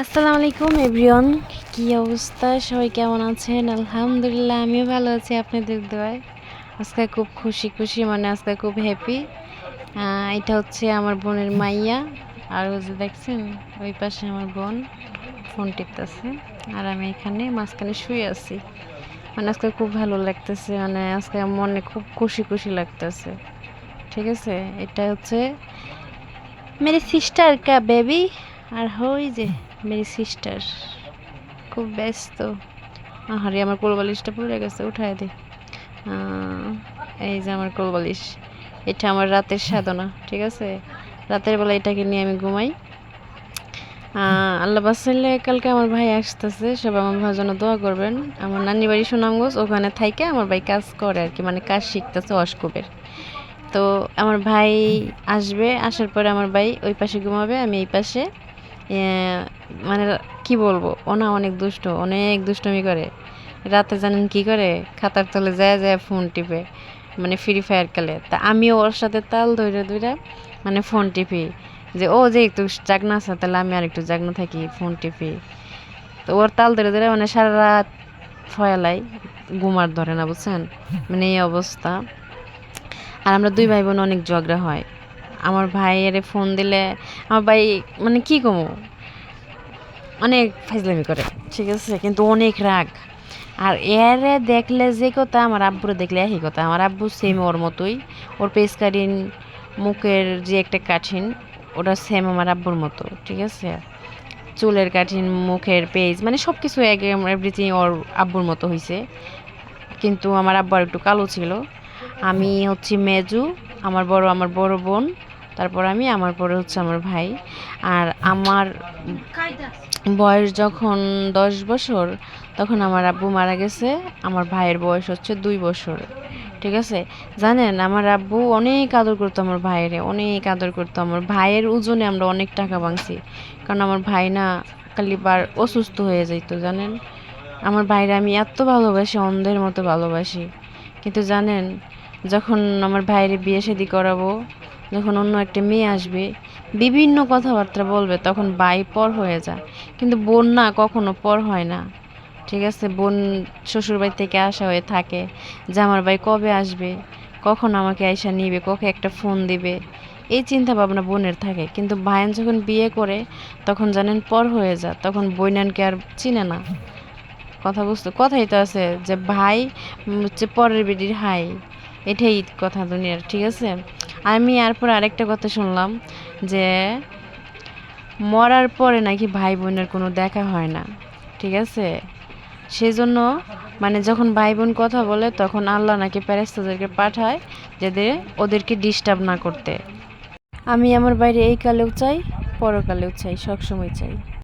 আসসালামু আলাইকুম, এভরিওয়ান। কি অবস্থা? সবাই কেমন আছেন? আলহামদুলিল্লাহ, আমিও ভালো আছি আপনাদের দোয়ায়। আজকে খুব খুশি খুশি মানে আজকে খুব হ্যাপি এটা হচ্ছে আমার বোনের মাইয়া। আর ওই যে দেখছেন, ওই পাশে আমার বোন ফোন টিপতেছে। আর আমি এখানে মাঝখানে শুয়ে আছি। মানে আজকে খুব ভালো লাগতেছে মানে আজকে মনে খুব খুশি খুশি লাগতেছে। ঠিক আছে? এটা হচ্ছে, মেরি সিস্টার কা বেবি। আর হই যে মেরি সিস্টার। খুব ব্যস্ত। আহারে, আমার কোলবালিশটা পড়ে গেছে, উঠায় দে। এই যে আমার কোলবালিশ। এটা আমার রাতের সাধনা, ঠিক আছে? রাতের বেলা এটাকে নিয়ে আমি ঘুমাই। আল্লাহ বাসাইলে কালকে আমার ভাই আসতেছে সব আমার ভাইয়ের জন্য দোয়া করবেন। আমার নানি বাড়ি সুনামগঞ্জ, ওখানে থাইকে আমার ভাই কাজ করে আর কি মানে কাজ শিখতেছে অস্কোপের তো আমার ভাই আসবে, আসার পরে আমার ভাই ওই পাশে ঘুমাবে, আমি এই পাশে। মানে কি বলব ও না অনেক দুষ্ট, অনেক দুষ্টমি করে। রাতে জানেন কি করে? খাতার তলে যায় যায় ফোন টিপে মানে ফ্রি ফায়ার খেলে। তা আমিও ওর সাথে তাল ধরে ধরে মানে ফোন টিপি, যে, ও যে, একটু জাগনা আছে, তাহলে আমি আর একটু জাগনা থাকি ফোন টিপি। তো ওর তাল ধরে ধরে মানে সারা রাত ফয়ালাই ঘুমার ধরে না, বুঝছেন? মানে এই অবস্থা। আর আমরা দুই ভাই বোন অনেক ঝগড়া হয়। আমার ভাইয়ের ফোন দিলে আমার ভাই মানে কি কমো? অনেক ফাইজলামি করে, ঠিক আছে? কিন্তু অনেক রাগ। আর এরে দেখলে যে কথা, আমার আব্বুরে দেখলে একই কথা। আমার আব্বু সেম ওর মতোই। ওর পেসকারিন মুখের যে একটা কাঠিন, ওটা সেম আমার আব্বুর মতো, ঠিক আছে? চুলের কাঠিন, মুখের পেজ মানে সব কিছু এভরিথিং ওর আব্বুর মতো হয়েছে কিন্তু আমার আব্বু একটু কালো ছিল। আমি হচ্ছি মেজু, আমার বড় আমার বড় বোন। তারপর আমি আমার পরে হচ্ছে আমার ভাই। আর আমার বয়স যখন দশ বছর তখন আমার আব্বু মারা গেছে। আমার ভাইয়ের বয়স হচ্ছে দুই বছর ঠিক আছে? জানেন আমার আব্বু অনেক আদর করতো আমার ভাইয়েরে অনেক আদর করতো। আমার ভাইয়ের ওজনে আমরা অনেক টাকা ভাঙছি কারণ আমার ভাই না কালিবার অসুস্থ হয়ে যাইতো জানেন? আমার ভাইরা আমি এত ভালোবাসি অন্ধের মতো ভালোবাসি। কিন্তু জানেন যখন আমার ভাইয়ের বিয়ে শাদি করাবো যখন অন্য একটা মেয়ে আসবে, বিভিন্ন কথাবার্তা বলবে, তখন ভাই পর হয়ে যায়। কিন্তু বোন না, কখনো পর হয় না। ঠিক আছে, বোন শ্বশুরবাড়ি থেকে আসা হয়ে থাকে যে, আমার ভাই কবে আসবে? কখন আমাকে আইসা নিবে? কখন একটা ফোন দিবে? এই চিন্তা ভাবনা বোনের থাকে। কিন্তু ভাইয়ান যখন বিয়ে করে, তখন জানেন পর হয়ে যায়। তখন বইনানকে আর চিনে না। কথা বুঝতে, কথাই তো আছে যে, ভাই হচ্ছে পরের বেডির হাই। এটাই কথা দুনিয়ার, ঠিক আছে? আমি এরপর আরেকটা কথা শুনলাম যে মরার পরে নাকি ভাই বোনের কোনো দেখা হয় না, ঠিক আছে? সেজন্য মানে যখন ভাই বোন কথা বলে তখন আল্লাহ নাকি প্যারেস্তাদেরকে পাঠায় যাতে ওদেরকে ডিস্টার্ব না করতে। আমি আমার বাইরে এই কালেও চাই, পরকালেও চাই, সবসময় চাই।